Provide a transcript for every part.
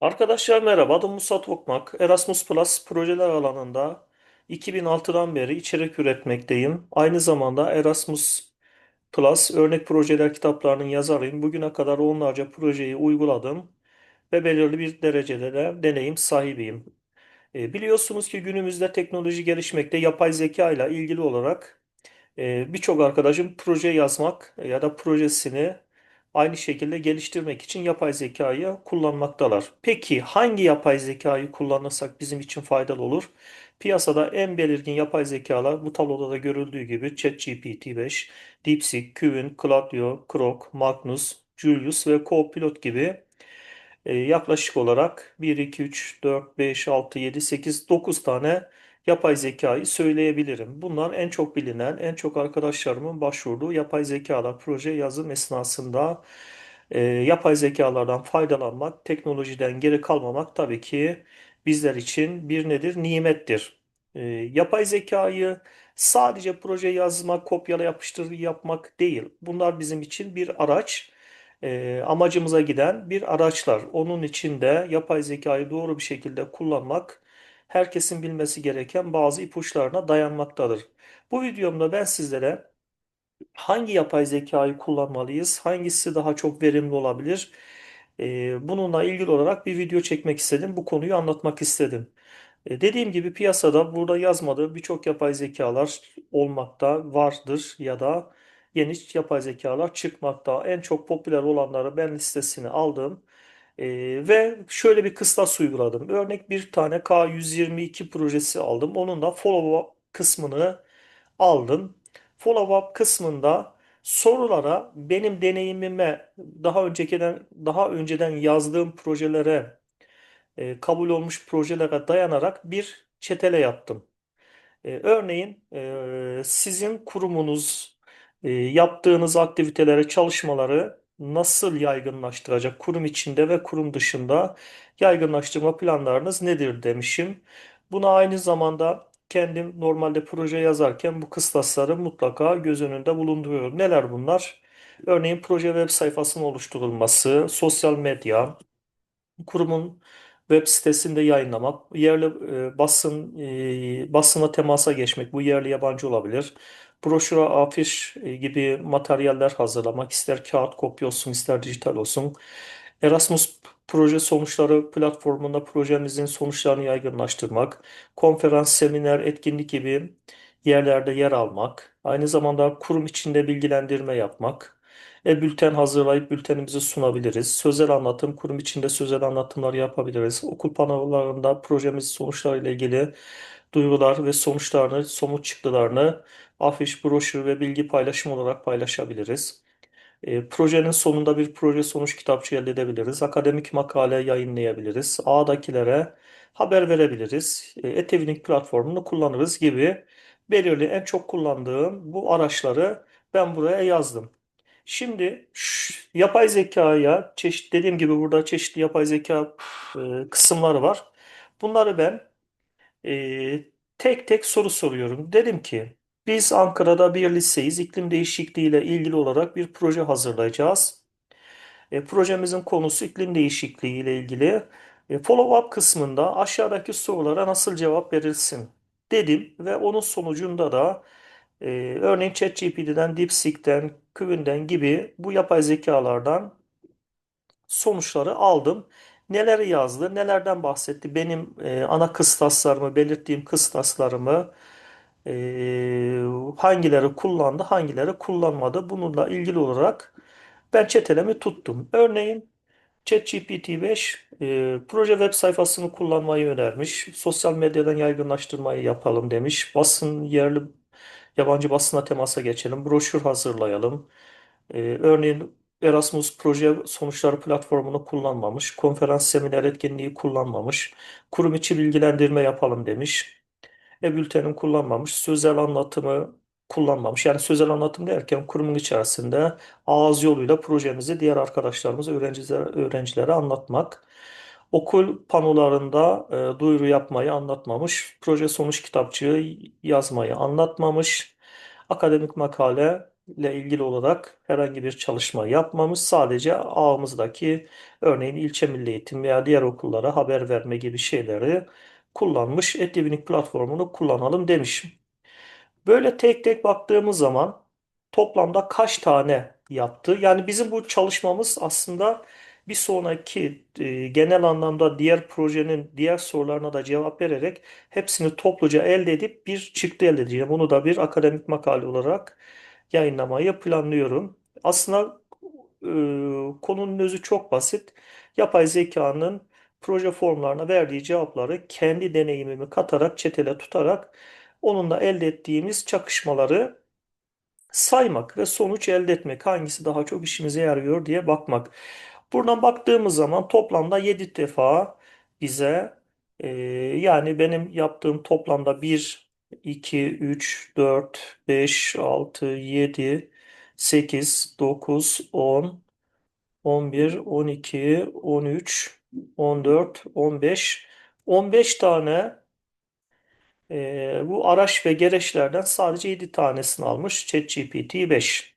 Arkadaşlar merhaba, adım Musa Tokmak. Erasmus Plus projeler alanında 2006'dan beri içerik üretmekteyim. Aynı zamanda Erasmus Plus örnek projeler kitaplarının yazarıyım. Bugüne kadar onlarca projeyi uyguladım ve belirli bir derecede de deneyim sahibiyim. E, biliyorsunuz ki günümüzde teknoloji gelişmekte, yapay zeka ile ilgili olarak ee, birçok arkadaşım proje yazmak ya da projesini aynı şekilde geliştirmek için yapay zekayı kullanmaktalar. Peki hangi yapay zekayı kullanırsak bizim için faydalı olur? Piyasada en belirgin yapay zekalar bu tabloda da görüldüğü gibi ChatGPT-5, DeepSeek, Qwen, Claude, Grok, Magnus, Julius ve Copilot gibi e, yaklaşık olarak 1, 2, 3, 4, 5, 6, 7, 8, 9 tane yapay zekayı söyleyebilirim. Bunlar en çok bilinen, en çok arkadaşlarımın başvurduğu yapay zekalar proje yazım esnasında e, yapay zekalardan faydalanmak, teknolojiden geri kalmamak tabii ki bizler için bir nedir? Nimettir. E, yapay zekayı sadece proje yazmak, kopyala yapıştır yapmak değil. Bunlar bizim için bir araç e, amacımıza giden bir araçlar. Onun için de yapay zekayı doğru bir şekilde kullanmak herkesin bilmesi gereken bazı ipuçlarına dayanmaktadır. Bu videomda ben sizlere hangi yapay zekayı kullanmalıyız, hangisi daha çok verimli olabilir, bununla ilgili olarak bir video çekmek istedim. Bu konuyu anlatmak istedim. Dediğim gibi piyasada burada yazmadığı birçok yapay zekalar olmakta vardır ya da yeni yapay zekalar çıkmakta. En çok popüler olanları ben listesini aldım E, ve şöyle bir kıstas uyguladım. Örnek bir tane K122 projesi aldım. Onun da follow-up kısmını aldım. Follow-up kısmında sorulara benim deneyimime daha önceden daha önceden yazdığım projelere e, kabul olmuş projelere dayanarak bir çetele yaptım. E, örneğin e, sizin kurumunuz e, yaptığınız aktivitelere, çalışmaları nasıl yaygınlaştıracak? Kurum içinde ve kurum dışında yaygınlaştırma planlarınız nedir demişim. Buna aynı zamanda kendim normalde proje yazarken bu kıstasları mutlaka göz önünde bulunduruyorum. Neler bunlar? Örneğin proje web sayfasının oluşturulması, sosyal medya, kurumun web sitesinde yayınlamak, yerli e, basın e, basına temasa geçmek, bu yerli yabancı olabilir. Broşür, afiş e, gibi materyaller hazırlamak, ister kağıt kopya olsun, ister dijital olsun. Erasmus proje sonuçları platformunda projemizin sonuçlarını yaygınlaştırmak, konferans, seminer, etkinlik gibi yerlerde yer almak, aynı zamanda kurum içinde bilgilendirme yapmak. E-bülten hazırlayıp bültenimizi sunabiliriz. Sözel anlatım, kurum içinde sözel anlatımlar yapabiliriz. Okul panolarında projemiz sonuçlarıyla ilgili duygular ve sonuçlarını, somut çıktılarını afiş, broşür ve bilgi paylaşım olarak paylaşabiliriz. E, projenin sonunda bir proje sonuç kitapçığı elde edebiliriz. Akademik makale yayınlayabiliriz. Ağdakilere haber verebiliriz. E, e platformunu kullanırız gibi belirli en çok kullandığım bu araçları ben buraya yazdım. Şimdi yapay zekaya çeşit dediğim gibi burada çeşitli yapay zeka e, kısımları var. Bunları ben e, tek tek soru soruyorum. Dedim ki biz Ankara'da bir liseyiz. İklim değişikliği ile ilgili olarak bir proje hazırlayacağız. E, projemizin konusu iklim değişikliği ile ilgili. E, follow-up kısmında aşağıdaki sorulara nasıl cevap verilsin dedim ve onun sonucunda da e, örneğin ChatGPT'den, DeepSeek'ten, Qwen'den gibi bu yapay zekalardan sonuçları aldım. Neleri yazdı, nelerden bahsetti, benim e, ana kıstaslarımı, belirttiğim kıstaslarımı e, hangileri kullandı, hangileri kullanmadı. Bununla ilgili olarak ben çetelemi tuttum. Örneğin ChatGPT 5 e, proje web sayfasını kullanmayı önermiş. Sosyal medyadan yaygınlaştırmayı yapalım demiş. Basın yerli yabancı basına temasa geçelim. Broşür hazırlayalım. E, örneğin Erasmus proje sonuçları platformunu kullanmamış. Konferans seminer etkinliği kullanmamış. Kurum içi bilgilendirme yapalım demiş. E-bültenin kullanmamış. Sözel anlatımı kullanmamış. Yani sözel anlatım derken kurumun içerisinde ağız yoluyla projemizi diğer arkadaşlarımıza, öğrencilere, öğrencilere anlatmak. Okul panolarında e, duyuru yapmayı anlatmamış. Proje sonuç kitapçığı yazmayı anlatmamış. Akademik makale ile ilgili olarak herhangi bir çalışma yapmamış. Sadece ağımızdaki örneğin ilçe milli eğitim veya diğer okullara haber verme gibi şeyleri kullanmış. Etlivinik platformunu kullanalım demiş. Böyle tek tek baktığımız zaman toplamda kaç tane yaptı? Yani bizim bu çalışmamız aslında bir sonraki e, genel anlamda diğer projenin diğer sorularına da cevap vererek hepsini topluca elde edip bir çıktı elde edeceğim. Bunu da bir akademik makale olarak yayınlamayı planlıyorum. Aslında e, konunun özü çok basit. Yapay zekanın proje formlarına verdiği cevapları kendi deneyimimi katarak, çetele tutarak onunla elde ettiğimiz çakışmaları saymak ve sonuç elde etmek hangisi daha çok işimize yarıyor diye bakmak. Buradan baktığımız zaman toplamda 7 defa bize e, yani benim yaptığım toplamda 1, 2, 3, 4, 5, 6, 7, 8, 9, 10, 11, 12, 13, 14, 15, 15 tane e, bu araç ve gereçlerden sadece 7 tanesini almış ChatGPT 5.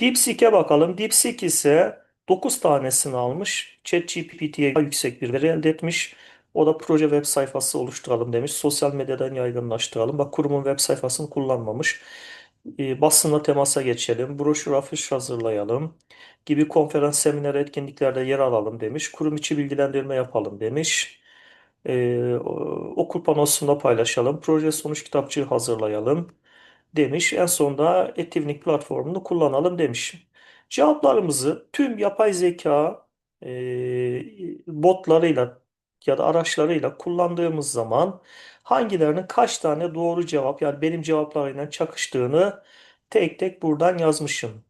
DeepSeek'e bakalım. DeepSeek ise 9 tanesini almış. ChatGPT'ye yüksek bir veri elde etmiş. O da proje web sayfası oluşturalım demiş. Sosyal medyadan yaygınlaştıralım. Bak kurumun web sayfasını kullanmamış. E, basınla temasa geçelim. Broşür afiş hazırlayalım. Gibi konferans, seminer, etkinliklerde yer alalım demiş. Kurum içi bilgilendirme yapalım demiş. E, okul panosunda paylaşalım. Proje sonuç kitapçığı hazırlayalım demiş. En sonunda Etivnik platformunu kullanalım demiş. Cevaplarımızı tüm yapay zeka e, botlarıyla ya da araçlarıyla kullandığımız zaman hangilerinin kaç tane doğru cevap yani benim cevaplarıyla çakıştığını tek tek buradan yazmışım.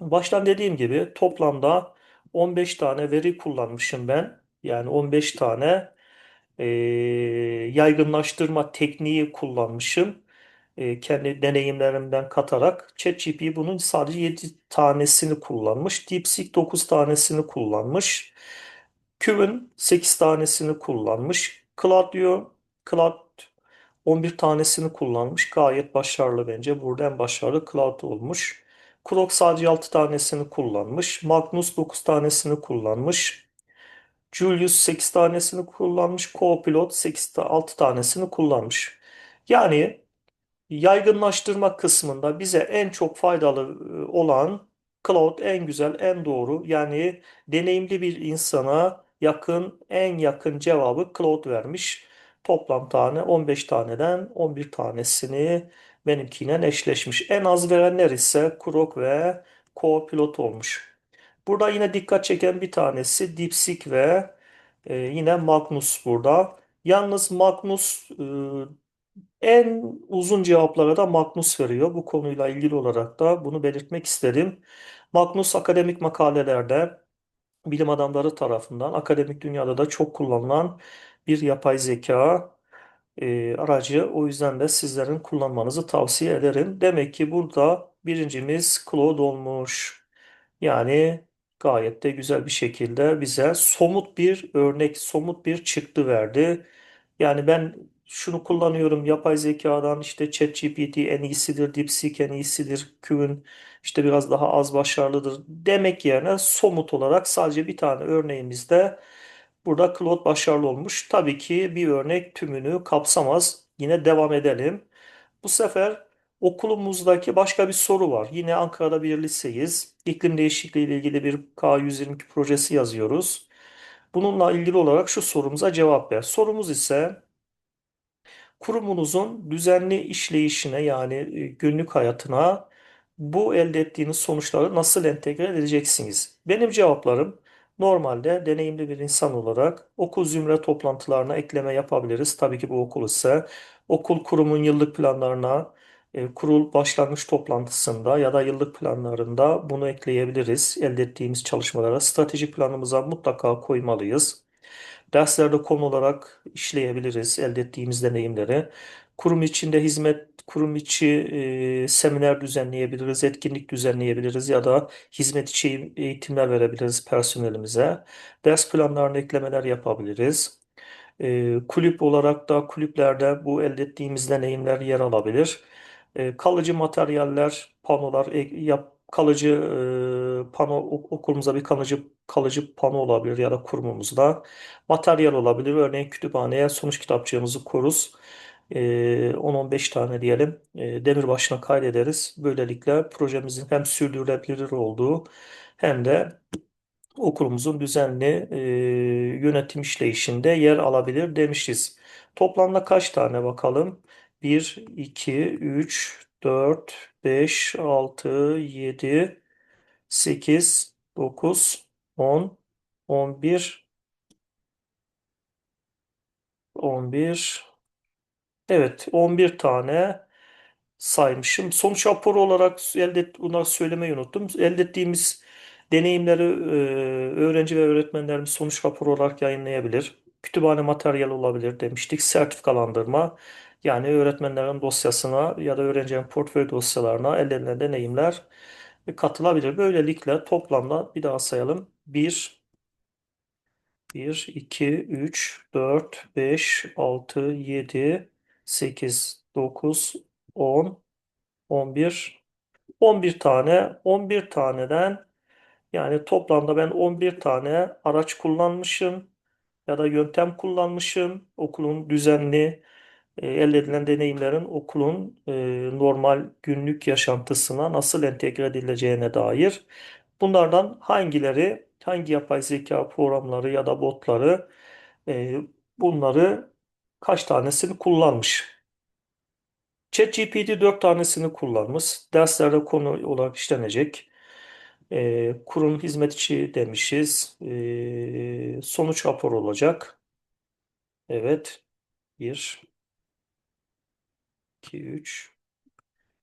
Baştan dediğim gibi toplamda 15 tane veri kullanmışım ben. Yani 15 tane e, yaygınlaştırma tekniği kullanmışım. E, kendi deneyimlerimden katarak ChatGPT bunun sadece 7 tanesini kullanmış. DeepSeek 9 tanesini kullanmış. Qwen 8 tanesini kullanmış. Claudio, Claude 11 tanesini kullanmış. Gayet başarılı bence. Burada en başarılı Claude olmuş. Grok sadece 6 tanesini kullanmış. Magnus 9 tanesini kullanmış. Julius 8 tanesini kullanmış. Copilot 8, 6 tanesini kullanmış. Yani yaygınlaştırma kısmında bize en çok faydalı e, olan cloud en güzel, en doğru yani deneyimli bir insana yakın, en yakın cevabı cloud vermiş. Toplam tane 15 taneden 11 tanesini benimkiyle eşleşmiş. En az verenler ise Grok ve Copilot olmuş. Burada yine dikkat çeken bir tanesi DeepSeek ve e, yine Magnus burada. Yalnız Magnus e, en uzun cevaplara da Magnus veriyor. Bu konuyla ilgili olarak da bunu belirtmek isterim. Magnus akademik makalelerde bilim adamları tarafından akademik dünyada da çok kullanılan bir yapay zeka e, aracı. O yüzden de sizlerin kullanmanızı tavsiye ederim. Demek ki burada birincimiz Claude olmuş. Yani gayet de güzel bir şekilde bize somut bir örnek, somut bir çıktı verdi. Yani ben şunu kullanıyorum yapay zekadan işte ChatGPT en iyisidir, DeepSeek en iyisidir, Qwen işte biraz daha az başarılıdır demek yerine somut olarak sadece bir tane örneğimizde burada Claude başarılı olmuş. Tabii ki bir örnek tümünü kapsamaz. Yine devam edelim. Bu sefer okulumuzdaki başka bir soru var. Yine Ankara'da bir liseyiz. İklim değişikliği ile ilgili bir K122 projesi yazıyoruz. Bununla ilgili olarak şu sorumuza cevap ver. Sorumuz ise kurumunuzun düzenli işleyişine yani e, günlük hayatına bu elde ettiğiniz sonuçları nasıl entegre edeceksiniz? Benim cevaplarım normalde deneyimli bir insan olarak okul zümre toplantılarına ekleme yapabiliriz. Tabii ki bu okul ise okul kurumun yıllık planlarına, e, kurul başlangıç toplantısında ya da yıllık planlarında bunu ekleyebiliriz. Elde ettiğimiz çalışmalara stratejik planımıza mutlaka koymalıyız. Derslerde konu olarak işleyebiliriz elde ettiğimiz deneyimleri. Kurum içinde hizmet, kurum içi e, seminer düzenleyebiliriz, etkinlik düzenleyebiliriz ya da hizmet içi eğitimler verebiliriz personelimize. Ders planlarına eklemeler yapabiliriz. E, kulüp olarak da kulüplerde bu elde ettiğimiz deneyimler yer alabilir. E, kalıcı materyaller panolar e, yap, kalıcı e, pano ok- okulumuza bir kalıcı kalıcı pano olabilir ya da kurumumuzda materyal olabilir. Örneğin kütüphaneye sonuç kitapçığımızı koruz. E, 10-15 tane diyelim. E, demir başına kaydederiz. Böylelikle projemizin hem sürdürülebilir olduğu hem de okulumuzun düzenli e, yönetim işleyişinde yer alabilir demişiz. Toplamda kaç tane bakalım? 1, 2, 3, 4, 5, 6, 7, 8, 9, 10, 11, 11. Evet, 11 tane saymışım. Sonuç raporu olarak elde bunları söylemeyi unuttum. Elde ettiğimiz deneyimleri e, öğrenci ve öğretmenlerimiz sonuç raporu olarak yayınlayabilir. Kütüphane materyali olabilir demiştik. Sertifikalandırma yani öğretmenlerin dosyasına ya da öğrencinin portföy dosyalarına elde deneyimler katılabilir. Böylelikle toplamda bir daha sayalım. 1, 1, 2, 3, 4, 5, 6, 7, 8, 9, 10, 11 11 tane 11 taneden yani toplamda ben 11 tane araç kullanmışım ya da yöntem kullanmışım. Okulun düzenli e, elde edilen deneyimlerin okulun e, normal günlük yaşantısına nasıl entegre edileceğine dair. Bunlardan hangileri, hangi yapay zeka programları ya da botları e, bunları kaç tanesini kullanmış? ChatGPT 4 tanesini kullanmış. Derslerde konu olarak işlenecek. Ee, kurum hizmetçi demişiz. Ee, sonuç rapor olacak. Evet. 1, 2, 3.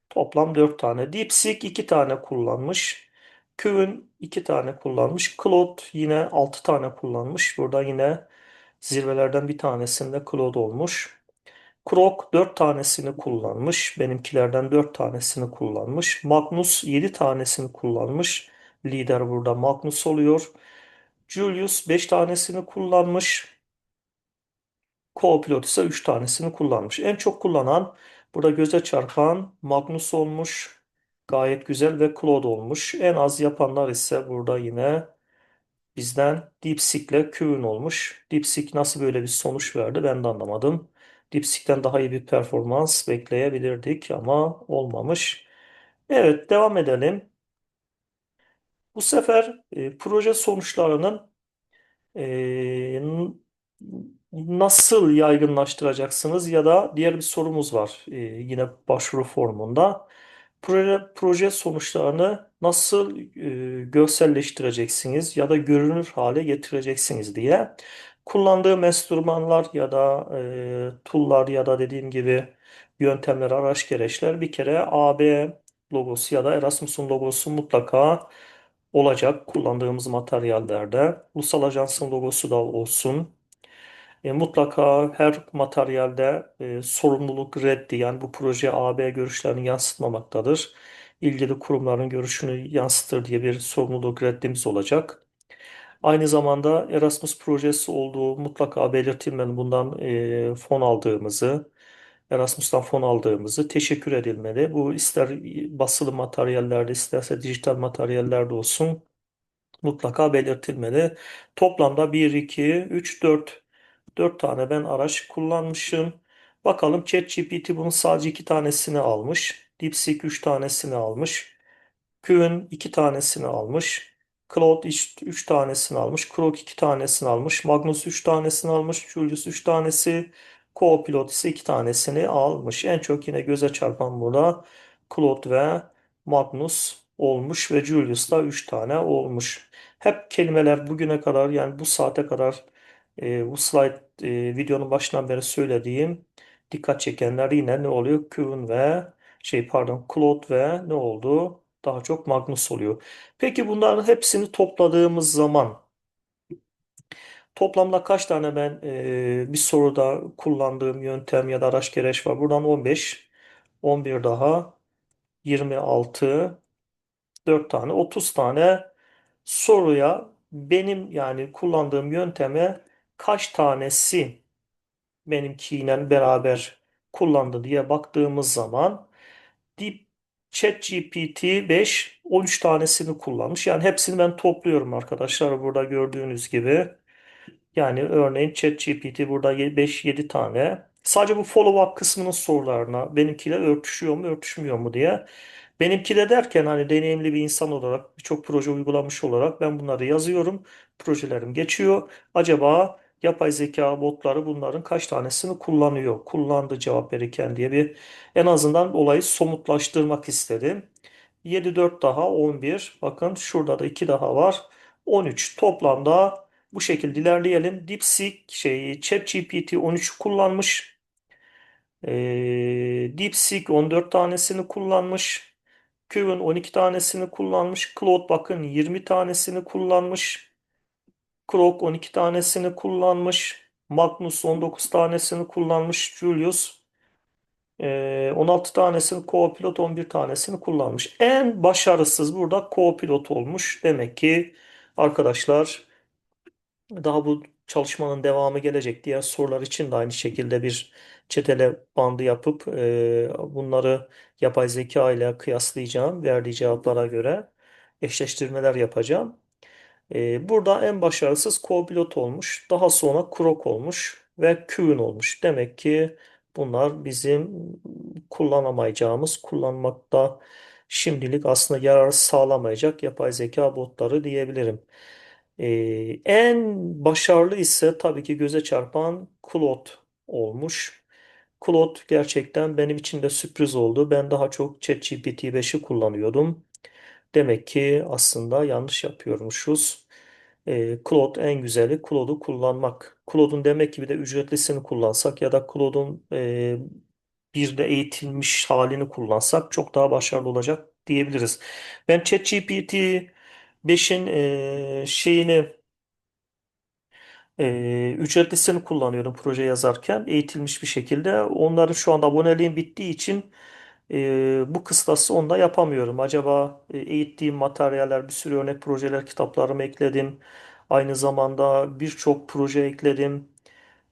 Toplam 4 tane. DeepSeek 2 tane kullanmış. Qwen 2 tane kullanmış. Claude yine 6 tane kullanmış. Burada yine zirvelerden bir tanesinde Claude olmuş. Krok 4 tanesini kullanmış. Benimkilerden 4 tanesini kullanmış. Magnus 7 tanesini kullanmış. Lider burada Magnus oluyor. Julius 5 tanesini kullanmış. Co-pilot ise 3 tanesini kullanmış. En çok kullanan burada göze çarpan Magnus olmuş. Gayet güzel ve Claude olmuş. En az yapanlar ise burada yine Bizden DeepSeek'le Qwen olmuş. DeepSeek nasıl böyle bir sonuç verdi ben de anlamadım. DeepSeek'ten daha iyi bir performans bekleyebilirdik ama olmamış. Evet devam edelim. Bu sefer e, proje sonuçlarının e, nasıl yaygınlaştıracaksınız ya da diğer bir sorumuz var e, yine başvuru formunda. Proje, proje sonuçlarını nasıl e, görselleştireceksiniz ya da görünür hale getireceksiniz diye. Kullandığım enstrümanlar ya da e, tool'lar ya da dediğim gibi yöntemler, araç gereçler bir kere AB logosu ya da Erasmus'un logosu mutlaka olacak kullandığımız materyallerde. Ulusal Ajans'ın logosu da olsun. E, mutlaka her materyalde e, sorumluluk reddi yani bu proje AB görüşlerini yansıtmamaktadır. İlgili kurumların görüşünü yansıtır diye bir sorumluluk reddimiz olacak. Aynı zamanda Erasmus projesi olduğu mutlaka belirtilmeli. Bundan e, fon aldığımızı, Erasmus'tan fon aldığımızı teşekkür edilmeli. Bu ister basılı materyallerde isterse dijital materyallerde olsun mutlaka belirtilmeli. Toplamda 1, 2, 3, 4 4 tane ben araç kullanmışım. Bakalım ChatGPT bunun sadece 2 tanesini almış. DeepSeek 3 tanesini almış. Qwen 2 tanesini almış. Claude 3 tanesini almış. Grok 2 tanesini almış. Magnus 3 tanesini almış. Julius 3 tanesi. Copilot ise 2 tanesini almış. En çok yine göze çarpan burada Claude ve Magnus olmuş ve Julius da 3 tane olmuş. Hep kelimeler bugüne kadar yani bu saate kadar e, bu slide e, videonun başından beri söylediğim dikkat çekenler yine ne oluyor? Qwen ve şey pardon Claude ve ne oldu? Daha çok Magnus oluyor. Peki bunların hepsini topladığımız zaman toplamda kaç tane ben e, bir soruda kullandığım yöntem ya da araç gereç var? Buradan 15, 11 daha 26, 4 tane 30 tane soruya benim yani kullandığım yönteme kaç tanesi benimkiyle beraber kullandı diye baktığımız zaman ChatGPT 5 13 tanesini kullanmış. Yani hepsini ben topluyorum arkadaşlar burada gördüğünüz gibi. Yani örneğin ChatGPT burada 5-7 tane. Sadece bu follow-up kısmının sorularına benimkiyle örtüşüyor mu örtüşmüyor mu diye. Benimki de derken hani deneyimli bir insan olarak birçok proje uygulamış olarak ben bunları yazıyorum. Projelerim geçiyor. Acaba yapay zeka botları bunların kaç tanesini kullanıyor? Kullandı cevap verirken diye bir en azından olayı somutlaştırmak istedim. 7 4 daha 11. Bakın şurada da 2 daha var. 13 toplamda bu şekilde ilerleyelim. DeepSeek şey ChatGPT 13 kullanmış. Ee, DeepSeek 14 tanesini kullanmış. Qwen 12 tanesini kullanmış. Claude bakın 20 tanesini kullanmış. Grok 12 tanesini kullanmış. Magnus 19 tanesini kullanmış. Julius e, 16 tanesini Copilot 11 tanesini kullanmış. En başarısız burada Copilot olmuş. Demek ki arkadaşlar daha bu çalışmanın devamı gelecek. Diğer sorular için de aynı şekilde bir çetele bandı yapıp e, bunları yapay zeka ile kıyaslayacağım. Verdiği cevaplara göre eşleştirmeler yapacağım. E, burada en başarısız Copilot olmuş. Daha sonra Grok olmuş ve Qwen olmuş. Demek ki bunlar bizim kullanamayacağımız, kullanmakta şimdilik aslında yarar sağlamayacak yapay zeka botları diyebilirim. Ee, en başarılı ise tabii ki göze çarpan Claude olmuş. Claude gerçekten benim için de sürpriz oldu. Ben daha çok ChatGPT 5'i kullanıyordum. Demek ki aslında yanlış yapıyormuşuz. Ee, Claude en güzeli Claude'u kullanmak. Claude'un demek ki bir de ücretlisini kullansak ya da Claude'un e, bir de eğitilmiş halini kullansak çok daha başarılı olacak diyebiliriz. Ben ChatGPT 5'in e, şeyini e, ücretlisini kullanıyorum proje yazarken eğitilmiş bir şekilde. Onların şu anda aboneliğim bittiği için e, bu kıstası onda yapamıyorum. Acaba e, eğittiğim materyaller, bir sürü örnek projeler, kitaplarımı ekledim. Aynı zamanda birçok proje ekledim.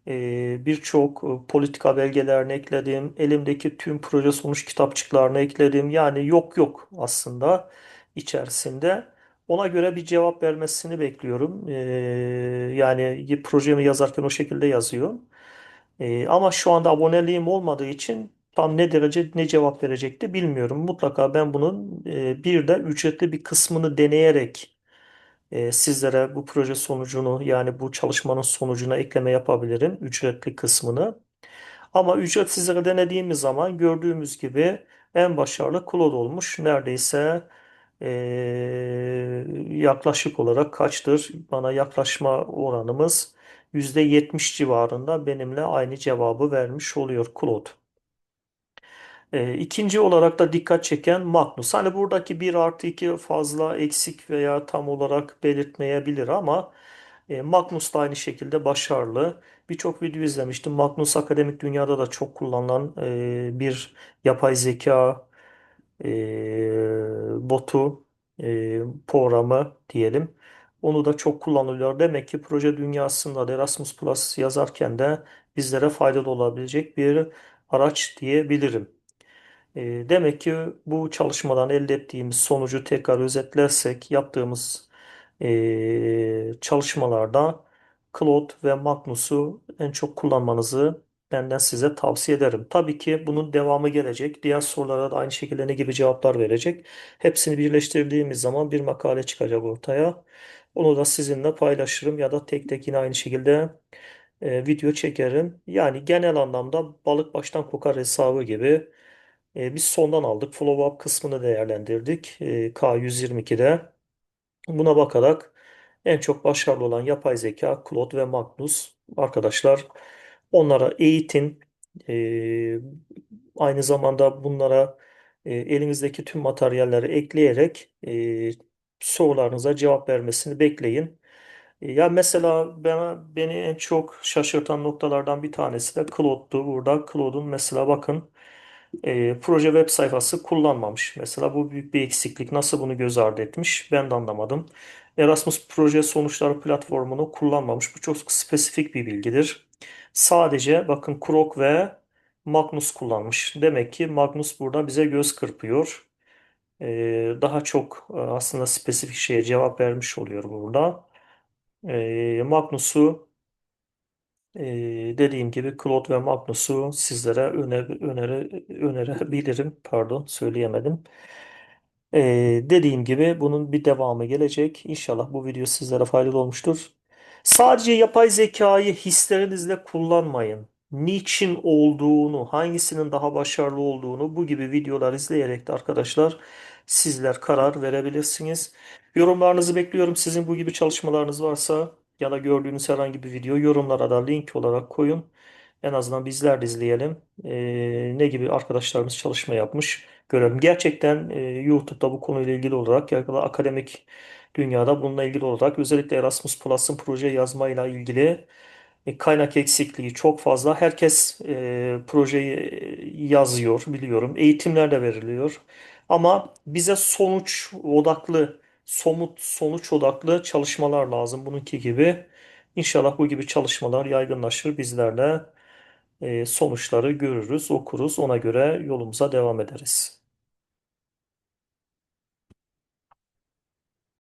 E, birçok e, politika belgelerini ekledim. Elimdeki tüm proje sonuç kitapçıklarını ekledim. Yani yok yok aslında içerisinde. Ona göre bir cevap vermesini bekliyorum. E, yani projemi yazarken o şekilde yazıyor. Ama şu anda aboneliğim olmadığı için tam ne derece ne cevap verecekti bilmiyorum. Mutlaka ben bunun e, bir de ücretli bir kısmını deneyerek e, sizlere bu proje sonucunu yani bu çalışmanın sonucuna ekleme yapabilirim. Ücretli kısmını. Ama ücretsizleri denediğimiz zaman gördüğümüz gibi en başarılı Claude olmuş. Neredeyse e, yaklaşık olarak kaçtır? Bana yaklaşma oranımız %70 civarında benimle aynı cevabı vermiş oluyor Claude. E, ikinci olarak da dikkat çeken Magnus. Hani buradaki bir artı 2 fazla eksik veya tam olarak belirtmeyebilir ama e, Magnus da aynı şekilde başarılı. Birçok video izlemiştim. Magnus akademik dünyada da çok kullanılan e, bir yapay zeka e, botu, e, programı diyelim. Onu da çok kullanılıyor. Demek ki proje dünyasında da Erasmus Plus yazarken de bizlere faydalı olabilecek bir araç diyebilirim. E, demek ki bu çalışmadan elde ettiğimiz sonucu tekrar özetlersek yaptığımız e, çalışmalarda Claude ve Magnus'u en çok kullanmanızı benden size tavsiye ederim. Tabii ki bunun devamı gelecek. Diğer sorulara da aynı şekilde ne gibi cevaplar verecek. Hepsini birleştirdiğimiz zaman bir makale çıkacak ortaya. Onu da sizinle paylaşırım ya da tek tek yine aynı şekilde e, video çekerim. Yani genel anlamda balık baştan kokar hesabı gibi e, biz sondan aldık. Follow-up kısmını değerlendirdik. E, K122'de. Buna bakarak en çok başarılı olan yapay zeka Claude ve Magnus arkadaşlar. Onlara eğitin. E, aynı zamanda bunlara e, elinizdeki tüm materyalleri ekleyerek e, sorularınıza cevap vermesini bekleyin. E, Ya mesela bana, beni en çok şaşırtan noktalardan bir tanesi de Claude'du. Burada Claude'un mesela bakın e, proje web sayfası kullanmamış. Mesela bu büyük bir eksiklik. Nasıl bunu göz ardı etmiş? Ben de anlamadım. Erasmus proje sonuçları platformunu kullanmamış. Bu çok spesifik bir bilgidir. Sadece bakın Krok ve Magnus kullanmış. Demek ki Magnus burada bize göz kırpıyor. e, daha çok e, aslında spesifik şeye cevap vermiş oluyor burada. E, Magnus'u e, dediğim gibi Claude ve Magnus'u sizlere öner, önerebilirim. Pardon söyleyemedim. Ee, dediğim gibi bunun bir devamı gelecek. İnşallah bu video sizlere faydalı olmuştur. Sadece yapay zekayı hislerinizle kullanmayın. Niçin olduğunu, hangisinin daha başarılı olduğunu bu gibi videolar izleyerek de arkadaşlar sizler karar verebilirsiniz. Yorumlarınızı bekliyorum. Sizin bu gibi çalışmalarınız varsa ya da gördüğünüz herhangi bir video yorumlara da link olarak koyun. En azından bizler de izleyelim. Ee, ne gibi arkadaşlarımız çalışma yapmış görelim. Gerçekten e, YouTube'da bu konuyla ilgili olarak ya da akademik dünyada bununla ilgili olarak özellikle Erasmus Plus'ın proje yazmayla ilgili e, kaynak eksikliği çok fazla. Herkes e, projeyi e, yazıyor biliyorum. Eğitimler de veriliyor. Ama bize sonuç odaklı, somut sonuç odaklı çalışmalar lazım. Bununki gibi. İnşallah bu gibi çalışmalar yaygınlaşır. Bizler de e, sonuçları görürüz, okuruz. Ona göre yolumuza devam ederiz.